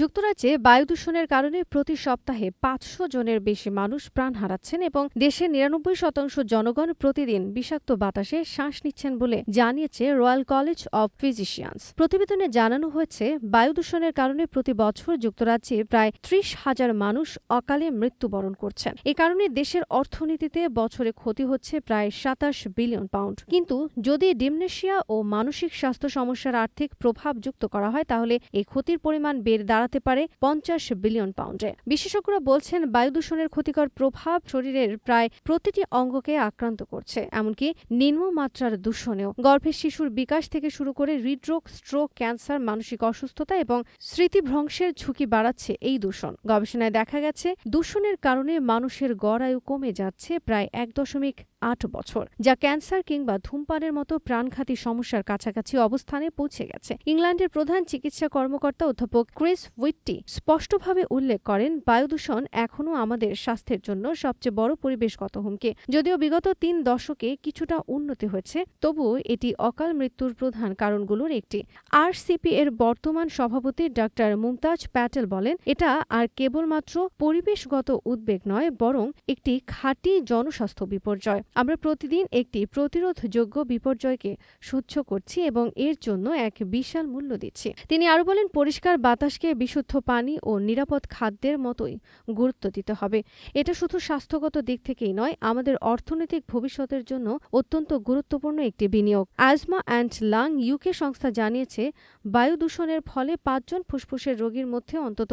যুক্তরাজ্যে বায়ু দূষণের কারণে প্রতি সপ্তাহে পাঁচশো জনের বেশি মানুষ প্রাণ হারাচ্ছেন এবং দেশের নিরানব্বই শতাংশ জনগণ প্রতিদিন বিষাক্ত বাতাসে শ্বাস নিচ্ছেন বলে জানিয়েছে রয়্যাল কলেজ অব ফিজিশিয়ানস। প্রতিবেদনে জানানো হয়েছে, বায়ু দূষণের কারণে প্রতি বছর যুক্তরাজ্যে প্রায় ত্রিশ হাজার মানুষ অকালে মৃত্যুবরণ করছেন। এ কারণে দেশের অর্থনীতিতে বছরে ক্ষতি হচ্ছে প্রায় সাতাশ বিলিয়ন পাউন্ড। কিন্তু যদি ডিমনেশিয়া ও মানসিক স্বাস্থ্য সমস্যার আর্থিক প্রভাব যুক্ত করা হয়, তাহলে এই ক্ষতির পরিমাণ বেড়ে দাঁড়াতে পারে পঞ্চাশ বিলিয়ন পাউন্ডে। বিশেষজ্ঞরা বলছেন বায়ু দূষণের ক্ষতিকর প্রভাব শরীরের প্রায় প্রতিটি অঙ্গকে আক্রান্ত করছে, এমনকি নিম্নমাত্রার দূষণেও। গর্ভের শিশুর বিকাশ থেকে শুরু করে হৃদরোগ, স্ট্রোক, ক্যান্সার, মানসিক অসুস্থতা এবং স্মৃতিভ্রংশের ঝুঁকি বাড়াচ্ছে এই দূষণ। গবেষণায় দেখা গেছে, দূষণের কারণে মানুষের গড় আয়ু কমে যাচ্ছে প্রায় এক দশমিক আট বছর, যা ক্যান্সার কিংবা ধূমপানের মতো প্রাণঘাতী সমস্যার কাছাকাছি অবস্থানে পৌঁছে গেছে। ইংল্যান্ডের প্রধান চিকিৎসা কর্মকর্তা অধ্যাপক ক্রিস উইটটি স্পষ্টভাবে উল্লেখ করেন বায়ু দূষণ এখনও আমাদের স্বাস্থ্যের জন্য সবচেয়ে বড় পরিবেশগত হুমকি। যদিও বিগত তিন দশকে কিছুটা উন্নতি হয়েছে, তবুও এটি অকাল মৃত্যুর প্রধান কারণগুলোর একটি। আরসিপি এর বর্তমান সভাপতি ডাক্তার মুমতাজ প্যাটেল বলেন, এটা আর কেবলমাত্র পরিবেশগত উদ্বেগ নয়, বরং একটি খাঁটি জনস্বাস্থ্য বিপর্যয়। আমরা প্রতিদিন একটি প্রতিরোধযোগ্য বিপর্যয়কে সহ্য করছি এবং এর জন্য এক বিশাল মূল্য দিচ্ছি। তিনি আরও বলেন, পরিষ্কার বাতাসকে বিশুদ্ধ পানি ও নিরাপদ খাদ্যের মতোই গুরুত্ব দিতে হবে। এটা শুধু স্বাস্থ্যগত দিক থেকেই নয়, আমাদের অর্থনৈতিক ভবিষ্যতের জন্য অত্যন্ত গুরুত্বপূর্ণ একটি বিনিয়োগ। আজমা অ্যান্ড লাং ইউকে সংস্থা জানিয়েছে, বায়ু দূষণের ফলে পাঁচজন ফুসফুসের রোগীর মধ্যে অন্তত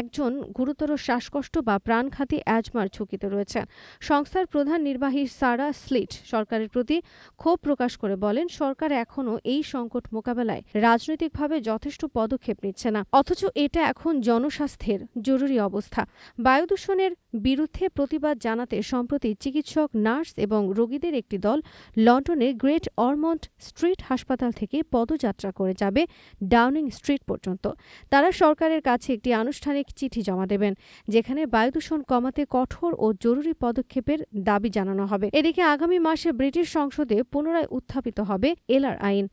একজন গুরুতর শ্বাসকষ্ট বা প্রাণঘাতী অ্যাজমার ঝুঁকিতে রয়েছে। সংস্থার প্রধান নির্বাহী সারা স্লিট। সরকারের প্রতি ক্ষোভ প্রকাশ করে বলেন, সরকার এখনও এই সংকট মোকাবেলায় রাজনৈতিকভাবে যথেষ্ট পদক্ষেপ নিচ্ছে না। অথচ এটা এখন জনস্বাস্থ্যের জরুরি অবস্থা। বায়ু দূষণের বিরুদ্ধে প্রতিবাদ জানাতে সম্প্রতি চিকিৎসক, নার্স এবং রোগীদের একটি দল লন্ডনের গ্রেট অরমন্ড স্ট্রিট হাসপাতাল থেকে পদযাত্রা করে যাবে ডাউনিং স্ট্রিট পর্যন্ত। তারা সরকারের কাছে একটি আনুষ্ঠানিক চিঠি জমা দেবেন, যেখানে বায়ু দূষণ কমাতে কঠোর ও জরুরি পদক্ষেপের দাবি জানানো হবে। এদিকে আগামী মাসে ব্রিটিশ সংসদে পুনরায় উত্থাপিত হবে এলার আইন।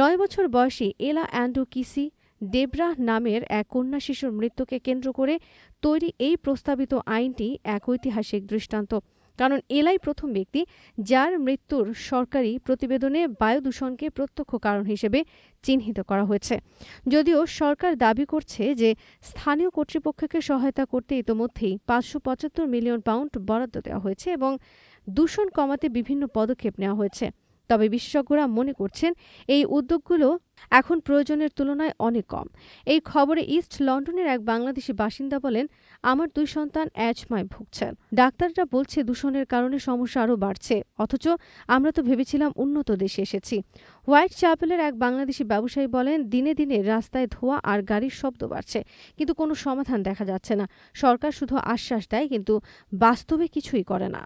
নয় বছর বয়সী এলা অ্যান্ডু কিসি ডেবরা নামের এক কন্যা শিশুর মৃত্যুকে কেন্দ্র করে তৈরি এই প্রস্তাবিত আইনটি এক ঐতিহাসিক দৃষ্টান্ত। কারণ এলাই প্রথম ব্যক্তি যার মৃত্যুর সরকারি প্রতিবেদনে বায়ু দূষণকে প্রত্যক্ষ কারণ হিসেবে চিহ্নিত করা হয়েছে। যদিও সরকার দাবি করছে যে স্থানীয় কর্তৃপক্ষকে সহায়তা করতে ইতোমধ্যেই পাঁচশো পঁচাত্তর মিলিয়ন পাউন্ড বরাদ্দ দেওয়া হয়েছে এবং দূষণ কমাতে বিভিন্ন পদক্ষেপ নেওয়া হয়েছে। তবে বিশেষজ্ঞরা মনে করছেন এই উদ্যোগগুলো এখন প্রয়োজনের তুলনায় অনেক কম। এই খবরে ইস্ট লন্ডনের এক বাংলাদেশি বাসিন্দা বলেন, আমার দুই সন্তান অ্যাজমায় ভুগছেন। ডাক্তাররা বলছে দূষণের কারণে সমস্যা আরও বাড়ছে, অথচ আমরা তো ভেবেছিলাম উন্নত দেশে এসেছি। হোয়াইট চ্যাপেলের এক বাংলাদেশি ব্যবসায়ী বলেন, দিনে দিনে রাস্তায় ধোঁয়া আর গাড়ির শব্দ বাড়ছে, কিন্তু কোনো সমাধান দেখা যাচ্ছে না। সরকার শুধু আশ্বাস দেয়, কিন্তু বাস্তবে কিছুই করে না।